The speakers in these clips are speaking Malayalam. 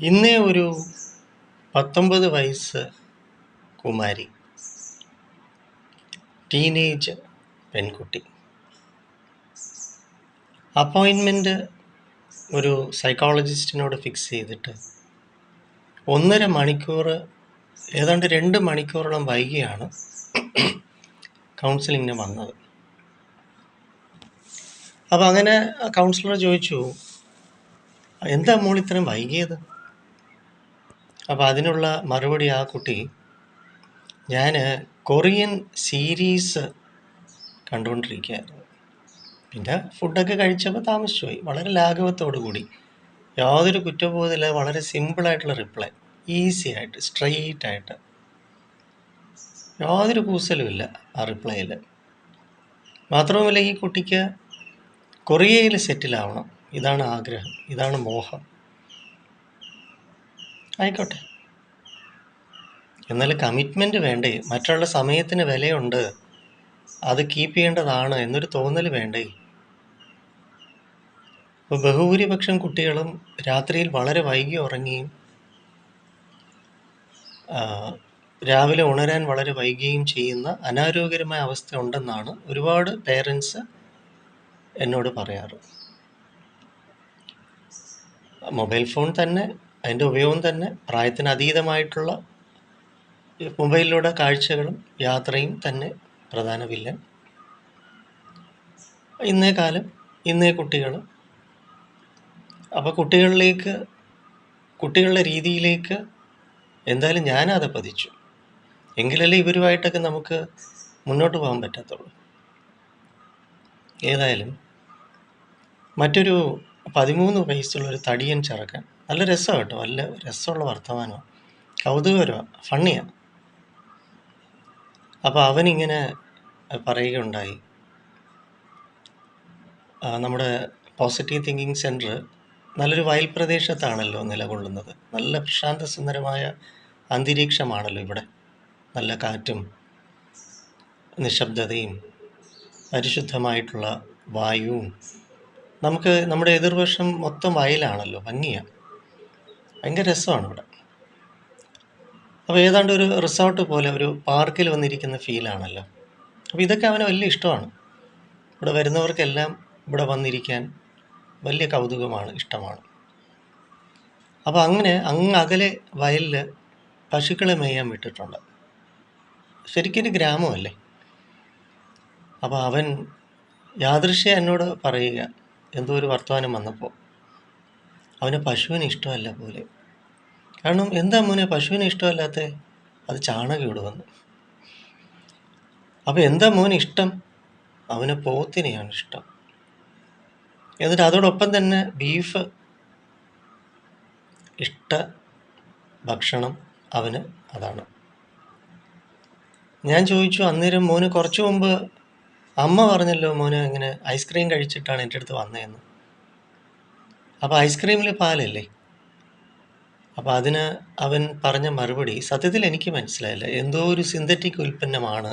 ഇന്നേ ഒരു പത്തൊമ്പത് വയസ്സ് കുമാരി. ടീനേജ് പെൺകുട്ടി. അപ്പോയിൻമെന്റ് ഒരു സൈക്കോളജിസ്റ്റിനോട് ഫിക്സ് ചെയ്തിട്ട് ഒന്നര മണിക്കൂർ ഏതാണ്ട് രണ്ട് മണിക്കൂറോളം വൈകിയാണ് കൗൺസിലിങ്ങിന് വന്നത്. അപ്പോൾ അങ്ങനെ കൗൺസിലർ ചോദിച്ചു എന്താ മോൾ ഇത്രയും വൈകിയത്? അപ്പോൾ അതിനുള്ള മറുപടി ആ കുട്ടി ഞാൻ കൊറിയൻ സീരീസ് കണ്ടുകൊണ്ടിരിക്കുകയായിരുന്നു. പിന്നെ ഫുഡൊക്കെ കഴിച്ചപ്പോൾ താമസിച്ചു പോയി വളരെ ലാഘവത്തോടു കൂടി. യാതൊരു കുറ്റബോധമില്ല വളരെ സിമ്പിളായിട്ടുള്ള റിപ്ലൈ. ഈസി ആയിട്ട് സ്ട്രെയിറ്റ് ആയിട്ട്. യാതൊരു കൂസലുമില്ല ആ റിപ്ലൈയിൽ മാത്രവുമല്ല ഈ കുട്ടിക്ക് കൊറിയയിൽ സെറ്റിലാവണം. ഇതാണ് ആഗ്രഹം. ഇതാണ് മോഹം. ആയിക്കോട്ടെ. എന്നാൽ കമ്മിറ്റ്മെന്റ് വേണ്ടേ? മറ്റുള്ള സമയത്തിന് വിലയുണ്ട്. അത് കീപ്പ് ചെയ്യേണ്ടതാണ് എന്നൊരു തോന്നൽ വേണ്ടേ? ഇപ്പോൾ ബഹുഭൂരിപക്ഷം കുട്ടികളും രാത്രിയിൽ വളരെ വൈകി ഉറങ്ങിയും രാവിലെ ഉണരാൻ വളരെ വൈകുകയും ചെയ്യുന്ന അനാരോഗ്യകരമായ അവസ്ഥ ഉണ്ടെന്നാണ് ഒരുപാട് പേരൻസ് എന്നോട് പറയാറ്. മൊബൈൽ ഫോൺ തന്നെ അതിന്റെ ഉപയോഗം തന്നെ പ്രായത്തിന് അതീതമായിട്ടുള്ള മൊബൈലിലൂടെ കാഴ്ചകളും യാത്രയും തന്നെ പ്രധാന വില്ലൻ. ഇന്നേ കാലം ഇന്നേ കുട്ടികൾ. അപ്പോൾ കുട്ടികളിലേക്ക് കുട്ടികളുടെ രീതിയിലേക്ക് എന്തായാലും ഞാനത് പതിച്ചു. എങ്കിലല്ലേ ഇവരുമായിട്ടൊക്കെ നമുക്ക് മുന്നോട്ട് പോകാൻ പറ്റത്തുള്ളൂ. ഏതായാലും മറ്റൊരു പതിമൂന്ന് വയസ്സുള്ള ഒരു തടിയൻ ചെറുക്കൻ നല്ല രസമാണ് കേട്ടോ. നല്ല രസമുള്ള വർത്തമാനമാണ്. കൗതുകരമാണ് ഫണ്ണിയാണ്. അപ്പോൾ അവനിങ്ങനെ പറയുകയുണ്ടായി. നമ്മുടെ പോസിറ്റീവ് തിങ്കിങ് സെന്റർ നല്ലൊരു വയൽ പ്രദേശത്താണല്ലോ നിലകൊള്ളുന്നത്. നല്ല പ്രശാന്ത സുന്ദരമായ അന്തരീക്ഷമാണല്ലോ ഇവിടെ. നല്ല കാറ്റും നിശബ്ദതയും പരിശുദ്ധമായിട്ടുള്ള വായുവും. നമുക്ക് നമ്മുടെ എതിർവശം മൊത്തം വയലാണല്ലോ. ഭംഗിയാണ്. ഭയങ്കര രസമാണ് ഇവിടെ. അപ്പോൾ ഏതാണ്ട് ഒരു റിസോർട്ട് പോലെ ഒരു പാർക്കിൽ വന്നിരിക്കുന്ന ഫീലാണല്ലോ അപ്പോൾ ഇതൊക്കെ അവന് വലിയ ഇഷ്ടമാണ്. ഇവിടെ വരുന്നവർക്കെല്ലാം ഇവിടെ വന്നിരിക്കാൻ വലിയ കൗതുകമാണ് ഇഷ്ടമാണ്. അപ്പോൾ അങ്ങനെ അങ്ങ് അകലെ വയലിൽ പശുക്കളെ മേയാൻ വിട്ടിട്ടുണ്ട്. ശരിക്കും ഒരു ഗ്രാമമല്ലേ? അപ്പോൾ അവൻ യാദൃശ്യ എന്നോട് പറയുക എന്തോ ഒരു വർത്തമാനം വന്നപ്പോൾ അവന് പശുവിന് ഇഷ്ടമല്ല പോലെ. കാരണം എന്താ മോനെ പശുവിന് ഇഷ്ടമല്ലാത്ത? അത് ചാണകം വന്നു. അപ്പോൾ എന്താ മോന് ഇഷ്ടം? അവന് പോത്തിനെയാണ് ഇഷ്ടം. എന്നിട്ട് അതോടൊപ്പം തന്നെ ബീഫ് ഇഷ്ട ഭക്ഷണം അവന് അതാണ്. ഞാൻ ചോദിച്ചു അന്നേരം മോന് കുറച്ച് മുമ്പ് അമ്മ പറഞ്ഞല്ലോ മോന് ഇങ്ങനെ ഐസ്ക്രീം കഴിച്ചിട്ടാണ് എന്റെ അടുത്ത് വന്നതെന്ന് അപ്പോൾ ഐസ്ക്രീമിൽ പാലല്ലേ? അപ്പോൾ അതിന് അവൻ പറഞ്ഞ മറുപടി സത്യത്തിൽ എനിക്ക് മനസ്സിലായില്ല. എന്തോ ഒരു സിന്തറ്റിക് ഉൽപ്പന്നമാണ്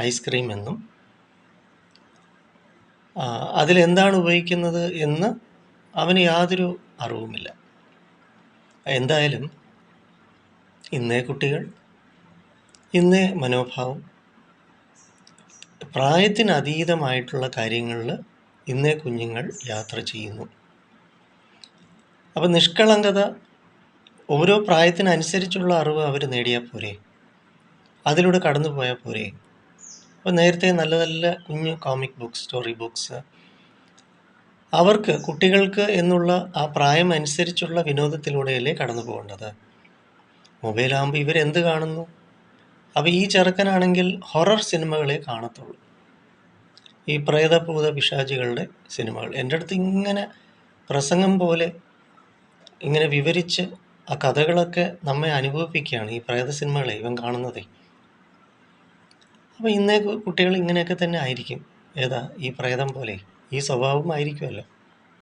ഐസ്ക്രീം എന്നും. അതിലെന്താണ് ഉപയോഗിക്കുന്നത് എന്ന് അവന് യാതൊരു അറിവുമില്ല. എന്തായാലും ഇന്നേ കുട്ടികൾ ഇന്നേ മനോഭാവം പ്രായത്തിനതീതമായിട്ടുള്ള കാര്യങ്ങളിൽ ഇന്നേ കുഞ്ഞുങ്ങൾ യാത്ര ചെയ്യുന്നു. അപ്പം നിഷ്കളങ്കത ഓരോ പ്രായത്തിനനുസരിച്ചുള്ള അറിവ് അവർ നേടിയാൽ പോരെ. അതിലൂടെ കടന്നു പോയാൽ പോരെ. അപ്പോൾ നേരത്തെ നല്ല നല്ല കുഞ്ഞു കോമിക് ബുക്സ് സ്റ്റോറി ബുക്സ് അവർക്ക് കുട്ടികൾക്ക് എന്നുള്ള ആ പ്രായം അനുസരിച്ചുള്ള വിനോദത്തിലൂടെയല്ലേ കടന്നു പോകേണ്ടത്. മൊബൈലാകുമ്പോൾ ഇവരെന്ത് കാണുന്നു? അപ്പോൾ ഈ ചെറുക്കനാണെങ്കിൽ ഹൊറർ സിനിമകളെ കാണത്തുള്ളൂ. ഈ പ്രേതഭൂത പിശാചികളുടെ സിനിമകൾ എന്റെ അടുത്ത് ഇങ്ങനെ പ്രസംഗം പോലെ ഇങ്ങനെ വിവരിച്ച് ആ കഥകളൊക്കെ നമ്മെ അനുഭവിപ്പിക്കുകയാണ് ഈ പ്രേത സിനിമകളെ ഇവൻ കാണുന്നതേ. അപ്പോൾ ഇന്നേ കുട്ടികൾ ഇങ്ങനെയൊക്കെ തന്നെ ആയിരിക്കും. ഏതാ? ഈ പ്രേതം പോലെ. ഈ സ്വഭാവം ആയിരിക്കുമല്ലോ.